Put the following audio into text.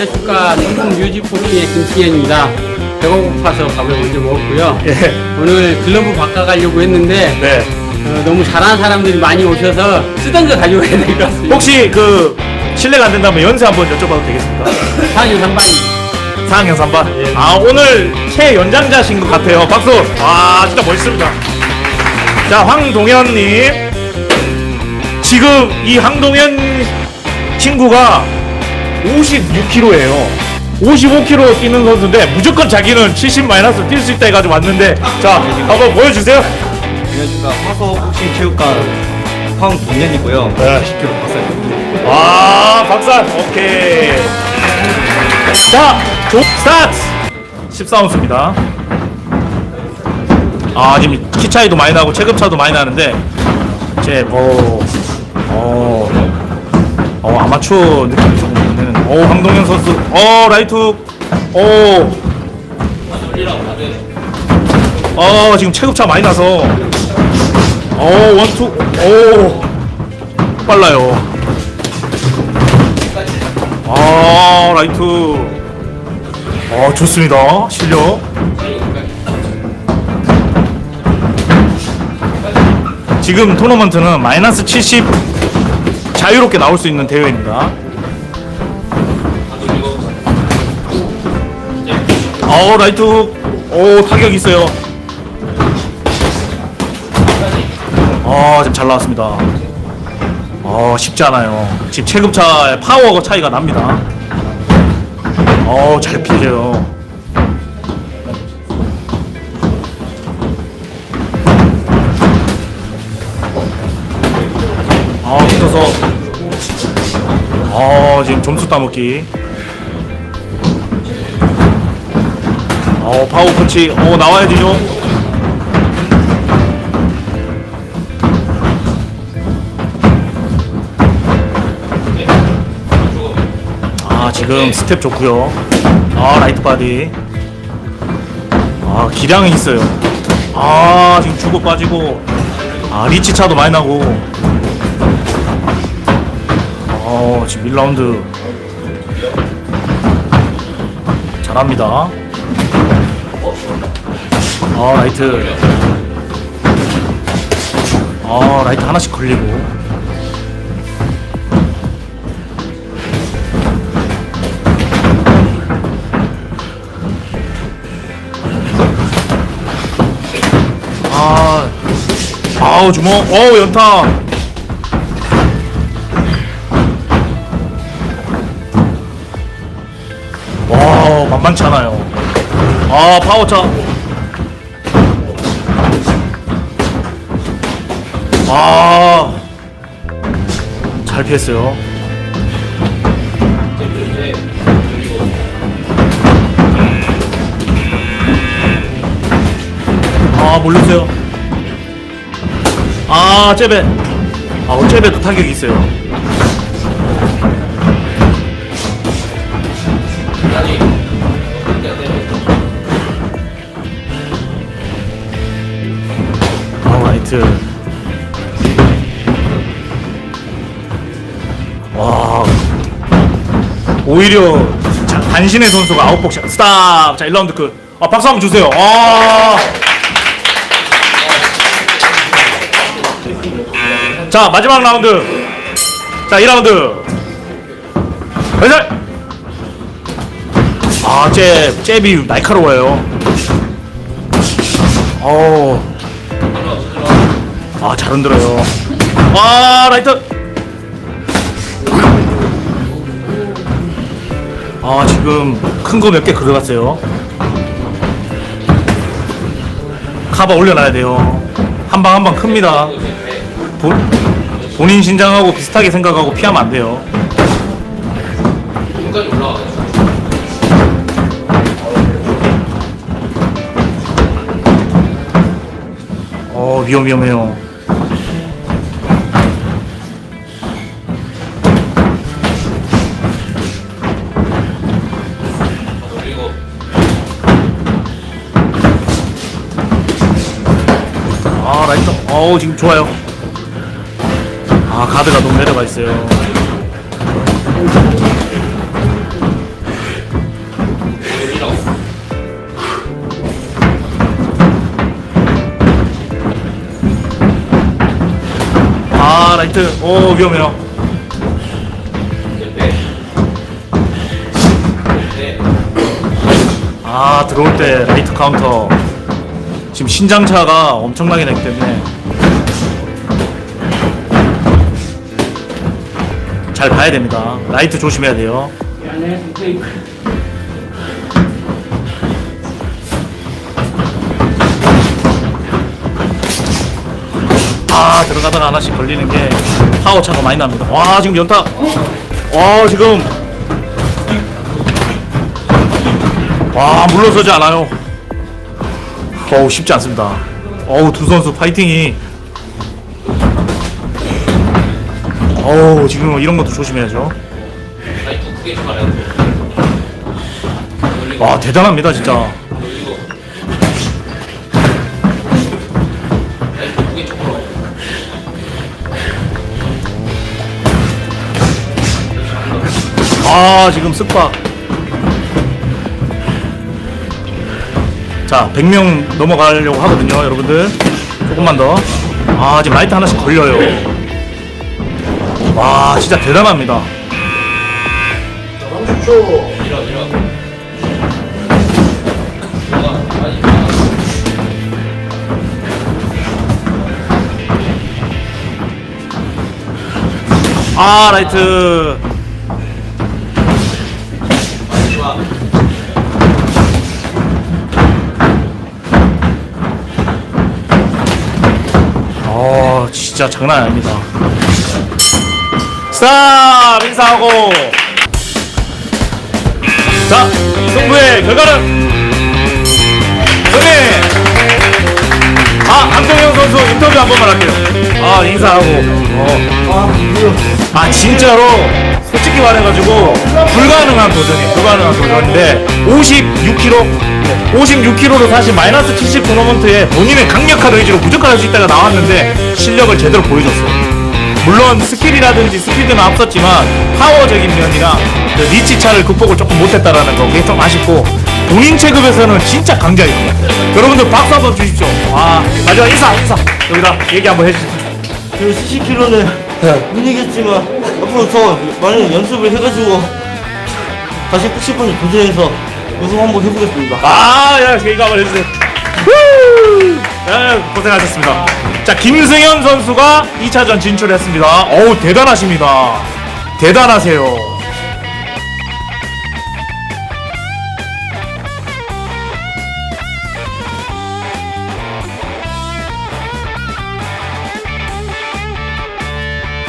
안녕하십니까. 중국 뮤직포킹의 김승현입니다. 배가 고파서 밥을 먼저 먹었고요. 예. 오늘 글러브 바꿔가려고 했는데 네. 어, 너무 잘하는 사람들이 많이 오셔서 쓰던 거 가져와야 될 것 같습니다. 혹시 그 실례가 안 된다면 연세 한번 여쭤봐도 되겠습니까? 상유 3반 4학년 3반. 아 오늘 최연장자신 것 같아요. 박수. 아 진짜 멋있습니다. 자 황동현님. 지금 이 황동현 친구가 56kg예요. 55kg 뛰는 선수인데 무조건 자기는 70 마이너스 뛸 수 있다 해가지고 왔는데 자 한번 보여주세요. 안녕하십니까 화서 복싱 체육관 황 동현이고요. 네. 10kg 박사입니다. 아 박살 오케이 자 조, 스타트 14온수입니다 아 지금 키 차이도 많이 나고 체급 차도 많이 나는데 제뭐 어, 어 아마추어 느낌이 오 황동현 선수. 어 라이트. 오 어, 지금 체급차 많이 나서. 어 원투. 오 빨라요. 아 라이트. 어 좋습니다. 실력. 지금 토너먼트는 마이너스 70 자유롭게 나올 수 있는 대회입니다 어 라이트 오 타격 있어요 어 지금 잘 나왔습니다 어 쉽지 않아요. 지금 체급차 파워 차이가 납니다. 어잘 피해요. 아 붙어서 어 지금 점수 따먹기. 어 파워 펀치 어 나와야 되죠. 아 지금 스텝 좋고요. 아 라이트 바디. 아 기량은 있어요. 아 지금 주고 빠지고. 아 리치 차도 많이 나고. 어 지금 1라운드 잘합니다. 아 라이트. 아 라이트 하나씩 걸리고. 아, 아우 주먹, 어우 연타. 와, 만만치 않아요. 아, 파워차. 아, 잘 피했어요. 아, 몰랐어요. 아, 잽에. 아, 어, 잽에도 타격이 있어요. 아, 라이트. 오히려 자, 단신의 선수가 아웃복샷. 스탑. 자, 1라운드 끝. 아, 박수 한번 주세요. 아. 자 마지막 라운드 자 2라운드 회살 아잽 잽이 날카로워요 어우 아잘 흔들어요 아 라이트 아 지금 큰 거 몇 개 들어갔어요 카바 올려놔야 돼요 한 방 한 방 큽니다 본, 본인 신장하고 비슷하게 생각하고 피하면 안 돼요. 어 위험 위험해요. 맛있어. 어우 지금 좋아요. 아 가드가 너무 내려가 있어요. 아 라이트. 오 위험해요. 아 들어올 때 라이트 카운터. 지금 신장차가 엄청나게 되기 때문에 잘 봐야 됩니다. 라이트 조심해야 돼요. 아 들어가다가 하나씩 걸리는 게 파워 차가 많이 납니다. 와 지금 연타. 와 지금 와 물러서지 않아요. 어우 쉽지 않습니다. 어우 두 선수 파이팅이. 어우 지금 이런 것도 조심해야죠. 와 대단합니다 진짜. 아 지금 쓱박 자 100명 넘어가려고 하거든요 여러분들. 조금만 더아 지금 라이트 하나씩 걸려요. 와 진짜 대단합니다. 아 라이트 진짜 장난 아닙니다. 스탑! 인사하고! 자 승부의 결과는? 승리 아 안동현 선수 인터뷰 한 번만 할게요. 아 인사하고. 어. 아 진짜로 솔직히 말해가지고 불가능한 도전이에요. 불가능한 도전인데 56kg 56kg로? 사실 마이너스 70 토너먼트에 본인의 강력한 의지로 무조건 할 수 있다가 나왔는데 실력을 제대로 보여줬어요. 물론 스킬이라든지 스피드는 앞섰지만 파워적인 면이랑 그 리치 차를 극복을 조금 못했다라는 거 그게 좀 아쉽고 본인 체급에서는 진짜 강자예요 여러분들 박수 한번 주십시오 아 마지막 인사 인사 여기다 얘기 한번 해주세요 그 70kg는 못 이겼지만 앞으로 더 많이 연습을 해가지고 다시 90번을 도전해서 우승 한번 해보겠습니다. 아, 야, 이거 한번 해주세요. 후! 야, 고생하셨습니다. 자, 김승현 선수가 2차전 진출했습니다. 어우, 대단하십니다. 대단하세요.